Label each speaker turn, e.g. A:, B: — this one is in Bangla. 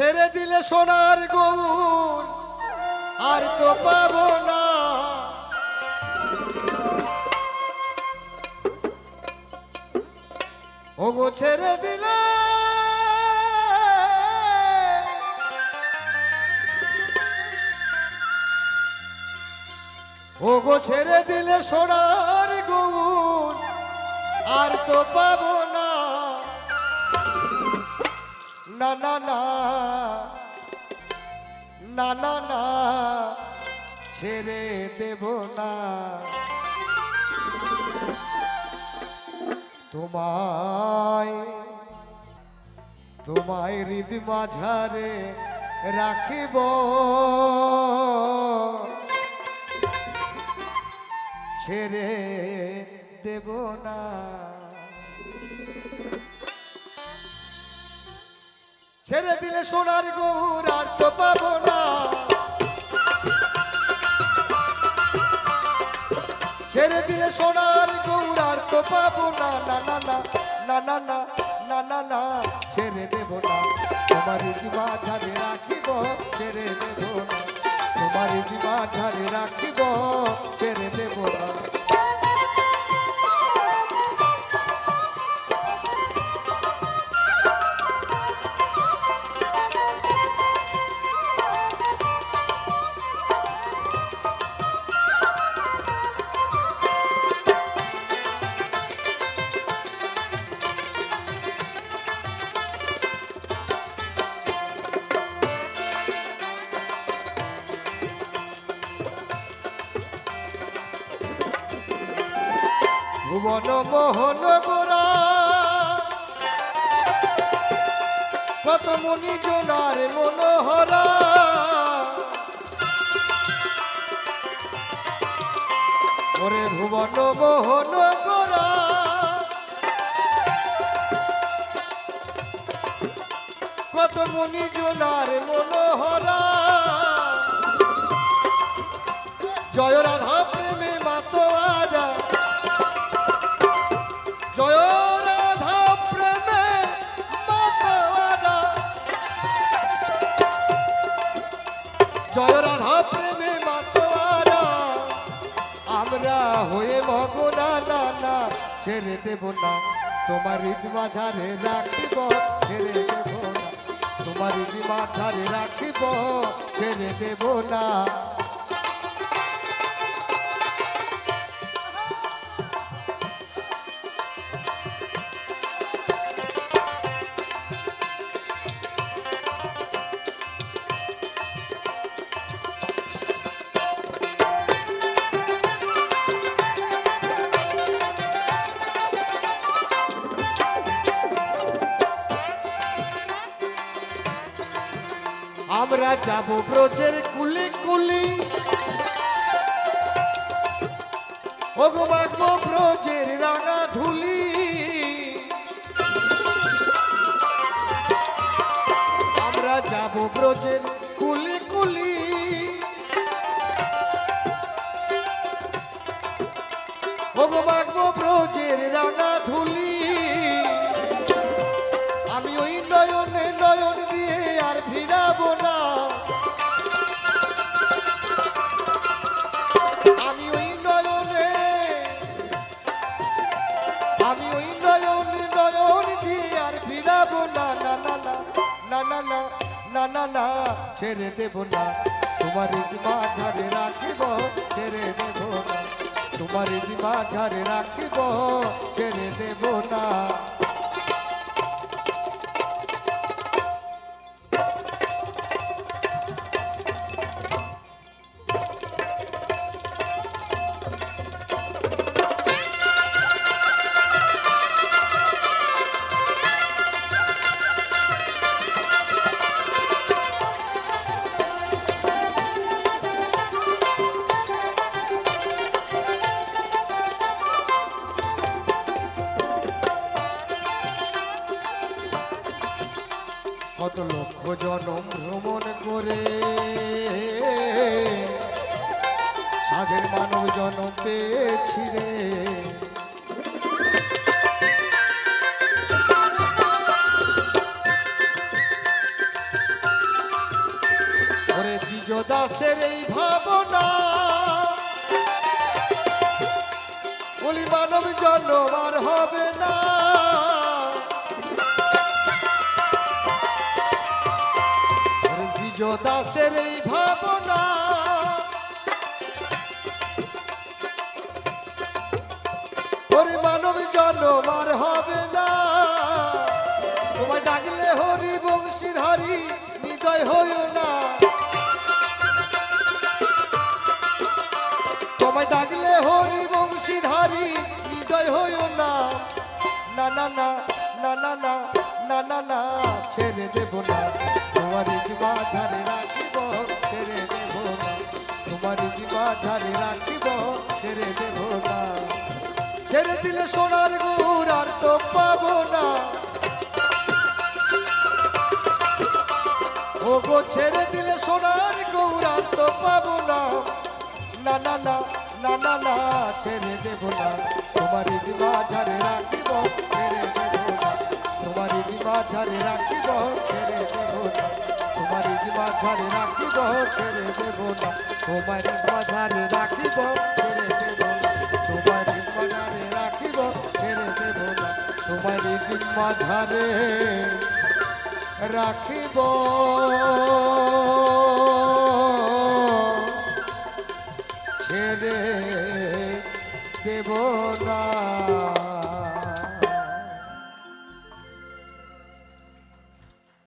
A: ছেড়ে দিলে সোনার গৌর আর তো পাবো না। ওগো ছেড়ে দিলে ওগো ছেড়ে দিলে সোনার গৌর আর তো পাবো না। না না না। না না না। ছেড়ে দেব না। তোমায় তোমায় হৃদ মাঝারে রাখিব। ছেড়ে দেব না। ছেড়ে দিলে সোনার গৌর আর তো পাবো না। ছেড়ে দিলে সোনার গৌর আর তো পাবো না। না না না না না না না না না, ছেড়ে দেব না। তোমার দিবা ঝাড়ে রাখিব, ছেড়ে দেব না। তোমার দিবা ঝাড়ে রাখিব ভুবন মোহন গোরা কত মনি জোনার মনোহরা। ওরে ভুবন মোহন গোরা কত মনি জোনার মনোহরা। জয় রাধা প্রেমে মাতোয়ারা জয় রাধা প্রেমে মাতোয়ারা জয় রাধা প্রেমে মাতোয়ারা আমরা হয়ে মগনা না না ছেড়ে দেব না। তোমার ঈদ মাঝারে রাখিব, ছেড়ে দেব না। তোমার ঈদ মাঝারে রাখিব, ছেড়ে দেব না। আমরা যাব ব্রজের কুলি কুলি। ওগো মাগো ব্রজের রাঙা ধুলি। আমরা যাব ব্রজের কুলি কুলি। ওগো মাগো ব্রজের রাঙা ধুলি। না না না ছেড়ে দেব না তোমার দিমা ঝাড়ে রাখিব ছেড়ে দেব না তোমার দিমা ঝাড়ে রাখিব ছেড়ে দেব না জনম ভ্রমণ করে। সাধের মানব জনম পেয়েছি রে। দাসের এই ভাবনা, বলি মানব জন্ম আর হবে না। দ্বিজ দাসের এই ভাবনা। ওরে মানব জন্ম হবে না। তোমায় ডাকলে হরি বংশীধারী হৃদয় হইও না। তোমায় ডাকলে হরি বংশীধারী হৃদয় হইও না না। না না না না না না না না, ছেড়ে দেব না। তোমার দিবা ধারে রাখিব? ছেড়ে দেব না। ছেড়ে না। দিলে সোনার গুড় আর তো না। ছেড়ে দিলে সোনার গৌরার তো পাবো না। না না না না না না, ছেড়ে দেব না। তোমার দিবা ঝাড়ে রাখিব? ছেড়ে দেব না। তোমার জীবা ছাড়ে রাখিব, ছেড়ে দেব না। তোমার জীবা ছাড়ে রাখিব, ছেড়ে দেব না। তোমার জীবা ছাড়ে রাখিব, ছেড়ে দেব না। তোমার দিবা ঝাড়ে রাখিব, ছেড়ে দেব না। তোমার দিবা ঝাড়ে রাখিব।